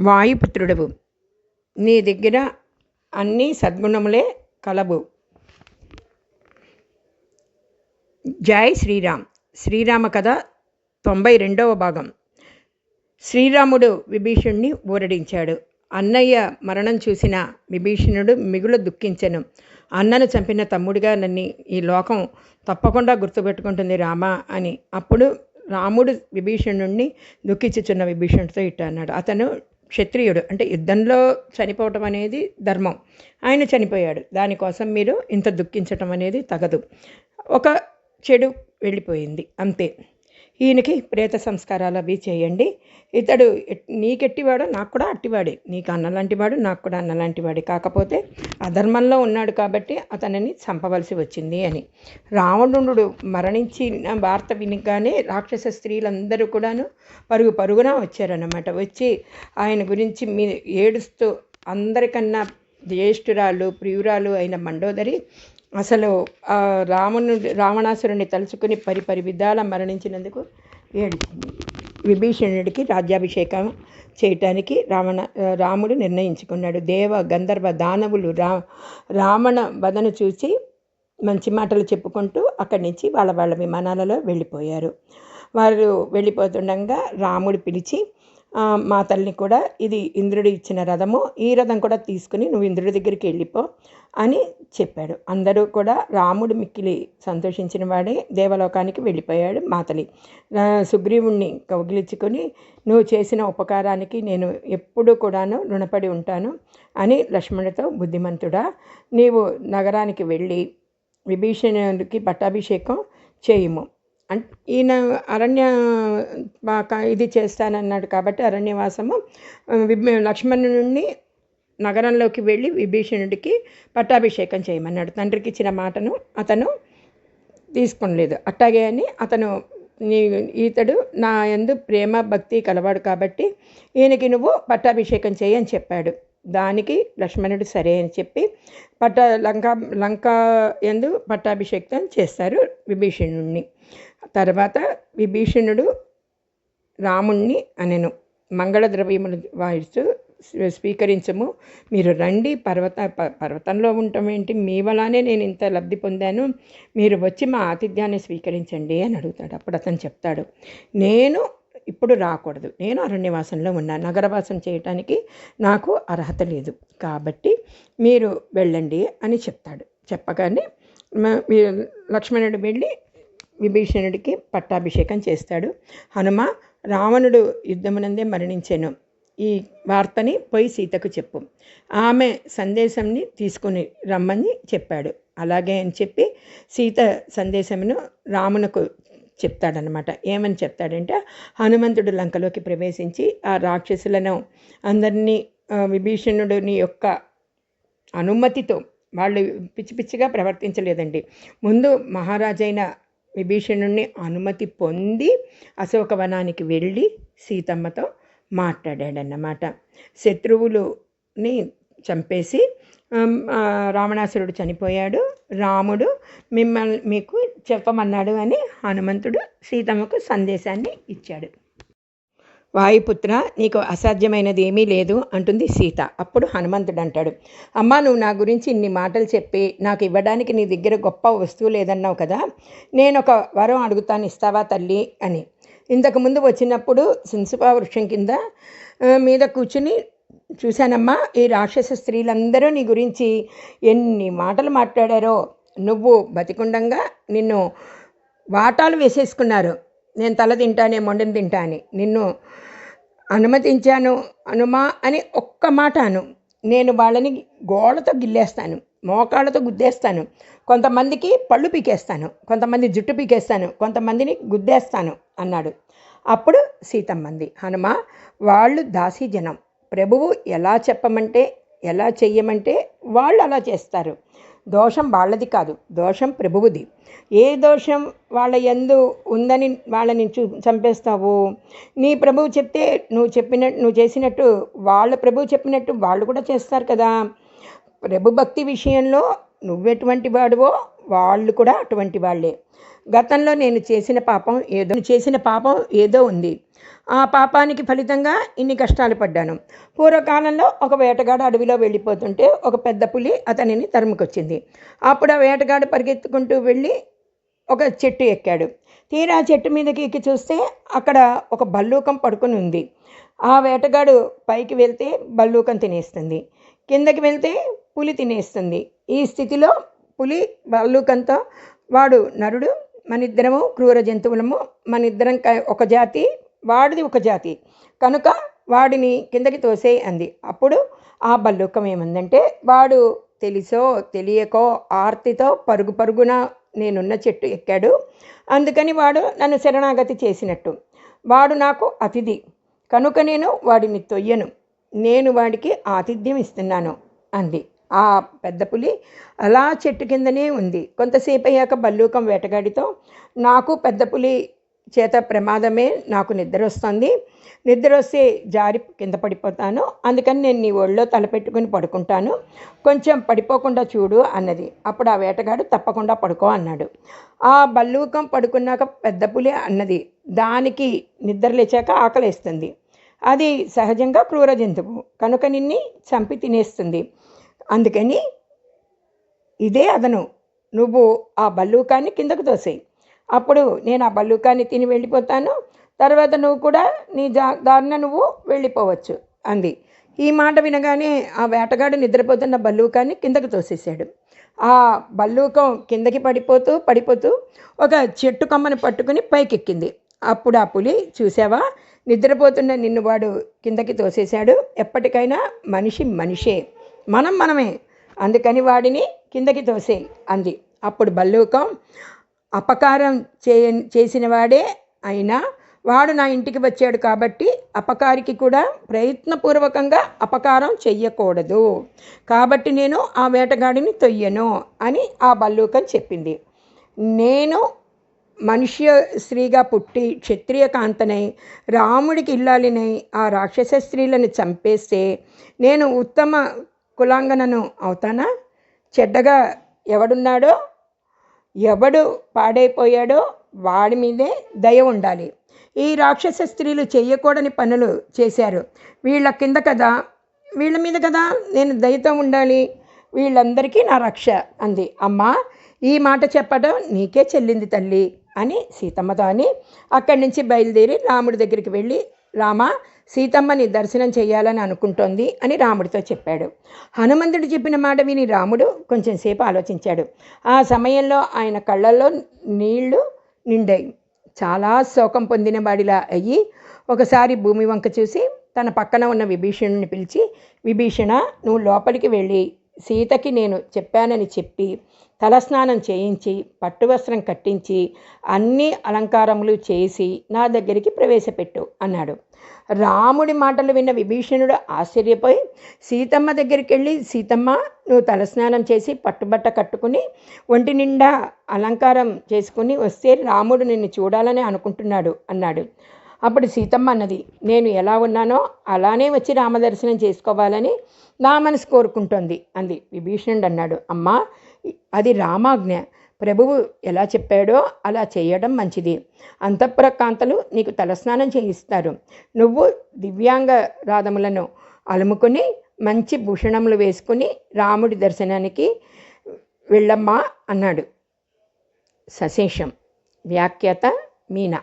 వాయుపుత్రుడవు. నీ దగ్గర అన్ని సద్గుణములే కలవు. జై శ్రీరామ్. శ్రీరామ కథ తొంభై రెండవ భాగం. శ్రీరాముడు విభీషణ్ణి ఊరడించాడు. అన్నయ్య మరణం చూసిన విభీషణుడు మిగులు దుఃఖించెను. అన్నను చంపిన తమ్ముడిగా నన్ను ఈ లోకం తప్పకుండా గుర్తుపెట్టుకుంటుంది రామ అని. అప్పుడు రాముడు విభీషణుణ్ణి దుఃఖించుచున్న విభీషణుడితో ఇట్ట అన్నాడు అతను క్షత్రియుడు. అంటే యుద్ధంలో చనిపోవటం అనేది ధర్మం. ఆయన చనిపోయాడు. దానికోసం మీరు ఇంత దుఃఖించటం అనేది తగదు. ఒక చెడు వెళ్ళిపోయింది. అంతే. ఈయనకి ప్రేత సంస్కారాలు అవి చేయండి. ఇతడు నీకెట్టివాడో నీకెట్టివాడు నాకు కూడా అట్టివాడే. నీకు అన్నలాంటివాడు నాకు కూడా అన్నలాంటివాడే కాకపోతే అధర్మంలో ఉన్నాడు కాబట్టి అతనిని చంపవలసి వచ్చింది అని. రావణుడు మరణించిన వార్త వినగానే రాక్షస స్త్రీలందరూ కూడాను పరుగు పరుగున వచ్చారన్నమాట. వచ్చి ఆయన గురించి మీ ఏడుస్తూ అందరికన్నా జ్యేష్ఠురాలు ప్రియురాలు అయిన మండోదరి అసలు ఆ రావణుడి రావణాసురుని తలుచుకుని పరి పరి విధాల మరణించినందుకు ఏడిచింది విభీషణుడికి రాజ్యాభిషేకం చేయటానికి రావణ రాముడు నిర్ణయించుకున్నాడు. దేవ గంధర్వ దానవులు రా రావణ వదను చూసి మంచి మాటలు చెప్పుకుంటూ అక్కడి నుంచి వాళ్ళ వాళ్ళ విమానాలలో వెళ్ళిపోయారు. వారు వెళ్ళిపోతుండగా రాముడు పిలిచి మా తల్లిని కూడా ఇది ఇంద్రుడు ఇచ్చిన రథము ఈ రథం కూడా తీసుకుని నువ్వు ఇంద్రుడి దగ్గరికి వెళ్ళిపో అని చెప్పాడు. అందరూ కూడా రాముడు మిక్కిలి సంతోషించిన వాడే దేవలోకానికి వెళ్ళిపోయాడు మాతలి సుగ్రీవుణ్ణి కౌగిలించుకొని నువ్వు చేసిన ఉపకారానికి నేను ఎప్పుడూ కూడాను రుణపడి ఉంటాను అని లక్ష్మణుడితో బుద్ధిమంతుడా నీవు నగరానికి వెళ్ళి విభీషణుడికి పట్టాభిషేకం చేయము. ఈయన అరణ్య ఇది చేస్తానన్నాడు కాబట్టి అరణ్యవాసము లక్ష్మణుని విభ- నగరంలోకి వెళ్ళి విభీషణుడికి పట్టాభిషేకం చేయమన్నాడు. తండ్రికి ఇచ్చిన మాటను అతను తీసుకునలేదు అట్టాగే అని అతను నీ ఈతడు నా యందు ప్రేమ భక్తి కలవాడు కాబట్టి ఈయనకి నువ్వు పట్టాభిషేకం చేయి అని చెప్పాడు. దానికి లక్ష్మణుడు సరే అని చెప్పి పట్ట లంక లంక ఎందు పట్టాభిషేకం చేస్తారు విభీషణుణ్ణి. తర్వాత విభీషణుడు రాముణ్ణి అనెను. మంగళ ద్రవ్యములు వాయిస్తూ స్వీ- స్వీకరించము. మీరు రండి పర్వత ప- పర్వతంలో ఉండటం ఏంటి? మీ వలానే నేను ఇంత లబ్ధి పొందాను. మీరు వచ్చి మా ఆతిథ్యాన్ని స్వీకరించండి అని అడుగుతాడు. అప్పుడు అతను చెప్తాడు నేను ఇప్పుడు రాకూడదు. నేను అరణ్యవాసంలో ఉన్నాను. నగరవాసం చేయటానికి నాకు అర్హత లేదు. కాబట్టి మీరు వెళ్ళండి అని చెప్తాడు. చెప్పగానే లక్ష్మణుడు వెళ్ళి విభీషణుడికి పట్టాభిషేకం చేస్తాడు. హనుమ రావణుడు యుద్ధమునందే మరణించెను. ఈ వార్తని పోయి సీతకు చెప్పు. ఆమె సందేశంని తీసుకుని రమ్మని చెప్పాడు. అలాగే అని చెప్పి సీత సందేశమును రామునకు చెప్తాడనమాట ఏమని చెప్తాడంటే హనుమంతుడు లంకలోకి ప్రవేశించి ఆ రాక్షసులను అందరినీ విభీషణుడిని యొక్క అనుమతితో వాళ్ళు పిచ్చి పిచ్చిగా ప్రవర్తించలేదండి. ముందు మహారాజైన విభీషణుణ్ణి అనుమతి పొంది అశోకవనానికి వెళ్ళి సీతమ్మతో మాట్లాడాడన్నమాట. శత్రువులుని చంపేసి రావణాసురుడు చనిపోయాడు. రాముడు మిమ్మల్ని మీకు చెప్పమన్నాడు అని హనుమంతుడు సీతమ్మకు సందేశాన్ని ఇచ్చాడు. వాయుపుత్ర నీకు అసాధ్యమైనది ఏమీ లేదు అంటుంది సీత. అప్పుడు హనుమంతుడు అంటాడు అమ్మా నువ్వు నా గురించి ఇన్ని మాటలు చెప్పి నాకు ఇవ్వడానికి నీ దగ్గర గొప్ప వస్తువు లేదన్నావు కదా నేను ఒక వరం అడుగుతాను ఇస్తావా తల్లి? అని. ఇంతకుముందు వచ్చినప్పుడు సింసుపా వృక్షం కింద మీద కూర్చుని చూశానమ్మా ఈ రాక్షస స్త్రీలందరూ నీ గురించి ఎన్ని మాటలు మాట్లాడారో. నువ్వు బతికుండంగా నిన్ను వాటాలు వేసేసుకున్నారు. నేను తల తింటానే మొండని తింటా అని నిన్ను అనుమతించాను అనుమా అని ఒక్క మాట అను. నేను వాళ్ళని గోడతో గిల్లేస్తాను మోకాళ్ళతో గుద్దేస్తాను. కొంతమందికి పళ్ళు పీకేస్తాను కొంతమంది జుట్టు పీకేస్తాను కొంతమందిని గుద్దేస్తాను అన్నాడు. అప్పుడు సీతమ్మంది హనుమ వాళ్ళు దాసీ జనం. ప్రభువు ఎలా చెప్పమంటే ఎలా చెయ్యమంటే వాళ్ళు అలా చేస్తారు. దోషం వాళ్ళది కాదు దోషం ప్రభువుది. ఏ దోషం వాళ్ళ ఎందు ఉందని వాళ్ళని చూ చంపేస్తావు? నీ ప్రభువు చెప్తే నువ్వు చెప్పినట్టు నువ్వు చేసినట్టు వాళ్ళ ప్రభువు చెప్పినట్టు వాళ్ళు కూడా చేస్తారు కదా. ప్రభు భక్తి విషయంలో నువ్వెటువంటి వాడువో వాళ్ళు కూడా అటువంటి వాళ్ళే. గతంలో నేను చేసిన పాపం ఏదో చేసిన పాపం ఏదో ఉంది. ఆ పాపానికి ఫలితంగా ఇన్ని కష్టాలు పడ్డాను. పూర్వకాలంలో ఒక వేటగాడు అడవిలో వెళ్ళిపోతుంటే ఒక పెద్ద పులి అతనిని తరుముకొచ్చింది. అప్పుడు ఆ వేటగాడు పరిగెత్తుకుంటూ వెళ్ళి ఒక చెట్టు ఎక్కాడు. తీరా చెట్టు మీదకి ఎక్కి చూస్తే అక్కడ ఒక బల్లూకం పడుకొని ఉంది. ఆ వేటగాడు పైకి వెళ్తే బల్లూకం తినేస్తుంది. కిందకి వెళ్తే పులి తినేస్తుంది. ఈ స్థితిలో పులి బల్లూకంతో వాడు నరుడు మన ఇద్దరము క్రూర జంతువులము మన ఇద్దరం ఒక జాతి వాడిది ఒక జాతి. కనుక వాడిని కిందకి తోసేయి అంది. అప్పుడు ఆ బల్లూకం ఏమందంటే వాడు తెలిసో తెలియకో ఆర్తితో పరుగు పరుగున నేనున్న చెట్టు ఎక్కాడు. అందుకని వాడు నన్ను శరణాగతి చేసినట్టు. వాడు నాకు అతిథి. కనుక నేను వాడిని తొయ్యను. నేను వాడికి ఆతిథ్యం ఇస్తున్నాను అంది. ఆ పెద్ద పులి అలా చెట్టు కిందనే ఉంది. కొంతసేపు అయ్యాక బల్లూకం వేటగాడితో నాకు పెద్ద పులి చేత ప్రమాదమే నాకు నిద్ర వస్తుంది నిద్ర వస్తే జారి కింద పడిపోతాను. అందుకని నేను నీ ఒళ్ళో తలపెట్టుకుని పడుకుంటాను. కొంచెం పడిపోకుండా చూడు అన్నది. అప్పుడు ఆ వేటగాడు తప్పకుండా పడుకో అన్నాడు. ఆ బల్లూకం పడుకున్నాక పెద్ద పులి అన్నది. దానికి నిద్ర లేచాక ఆకలేస్తుంది. అది సహజంగా క్రూర జంతువు. కనుక నిన్ని చంపి తినేస్తుంది. అందుకని ఇదే అదను. నువ్వు ఆ బల్లూకాన్ని కిందకు తోసేయి. అప్పుడు నేను ఆ బల్లూకాన్ని తిని వెళ్ళిపోతాను. తర్వాత నువ్వు కూడా నీ జా దారిన నువ్వు వెళ్ళిపోవచ్చు అంది. ఈ మాట వినగానే ఆ వేటగాడు నిద్రపోతున్న బల్లూకాన్ని కిందకు తోసేశాడు. ఆ బల్లూకం కిందకి పడిపోతూ పడిపోతూ ఒక చెట్టు కొమ్మను పట్టుకుని పైకెక్కింది. అప్పుడు ఆ పులి చూసావా నిద్రపోతున్న నిన్ను వాడు కిందకి తోసేశాడు. ఎప్పటికైనా మనిషి మనిషే మనం మనమే అందుకని వాడిని కిందకి తోసే అంది. అప్పుడు బల్లూకం అపకారం చేయ చేసినవాడే అయినా వాడు నా ఇంటికి వచ్చాడు కాబట్టి అపకారికి కూడా ప్రయత్నపూర్వకంగా అపకారం చెయ్యకూడదు. కాబట్టి నేను ఆ వేటగాడిని తొయ్యను అని ఆ బల్లూకం చెప్పింది. నేను మనుష్య స్త్రీగా పుట్టి క్షత్రియ కాంతనై రాముడికి ఇల్లాలినై ఆ రాక్షస స్త్రీలను చంపేస్తే నేను ఉత్తమ కులాంగనను అవుతానా? చెడ్డగా ఎవడున్నాడో ఎవడు పాడైపోయాడో వాడి మీదే దయ ఉండాలి. ఈ రాక్షస స్త్రీలు చేయకూడని పనులు చేశారు. వీళ్ళ కింద కదా వీళ్ళ మీద కదా నేను దయతో ఉండాలి? వీళ్ళందరికీ నా రక్ష అంది. అమ్మా ఈ మాట చెప్పడం నీకే చెల్లింది తల్లి అని సీతమ్మతో అని అక్కడి నుంచి బయలుదేరి రాముడి దగ్గరికి వెళ్ళి రామ సీతమ్మని దర్శనం చేయాలని అనుకుంటోంది అని రాముడితో చెప్పాడు. హనుమంతుడు చెప్పిన మాట విని రాముడు కొంచెం సేపు ఆలోచించాడు. ఆ సమయంలో ఆయన కళ్ళల్లో నీళ్ళు నిండాయి. చాలా శోకం పొందిన వాడిలా అయ్యి ఒకసారి భూమి వంక చూసి తన పక్కన ఉన్న విభీషణుని పిలిచి విభీషణ నువ్వు లోపలికి వెళ్ళి సీతకి నేను చెప్పానని చెప్పి తలస్నానం చేయించి పట్టువస్త్రం కట్టించి అన్ని అలంకారములు చేసి నా దగ్గరికి ప్రవేశపెట్టు అన్నాడు. రాముడి మాటలు విన్న విభీషణుడు ఆశ్చర్యపోయి సీతమ్మ దగ్గరికి వెళ్ళి సీతమ్మ నువ్వు తలస్నానం చేసి పట్టుబట్ట కట్టుకుని ఒంటి నిండా అలంకారం చేసుకుని వస్తే రాముడు నిన్ను చూడాలని అనుకుంటున్నాడు అన్నాడు. అప్పుడు సీతమ్మ అన్నది నేను ఎలా ఉన్నానో అలానే వచ్చి రామదర్శనం చేసుకోవాలని నా మనసు కోరుకుంటోంది అంది విభీషణుడు అన్నాడు. అమ్మా అది రామాజ్ఞ. ప్రభువు ఎలా చెప్పాడో అలా చేయడం మంచిది. అంతఃప్రకాంతలు నీకు తలస్నానం చేయిస్తారు. నువ్వు దివ్యాంగ రాధములను అలుముకొని మంచి భూషణములు వేసుకుని రాముడి దర్శనానికి వెళ్ళమ్మా అన్నాడు. సశేషం. వ్యాఖ్యాత మీనా.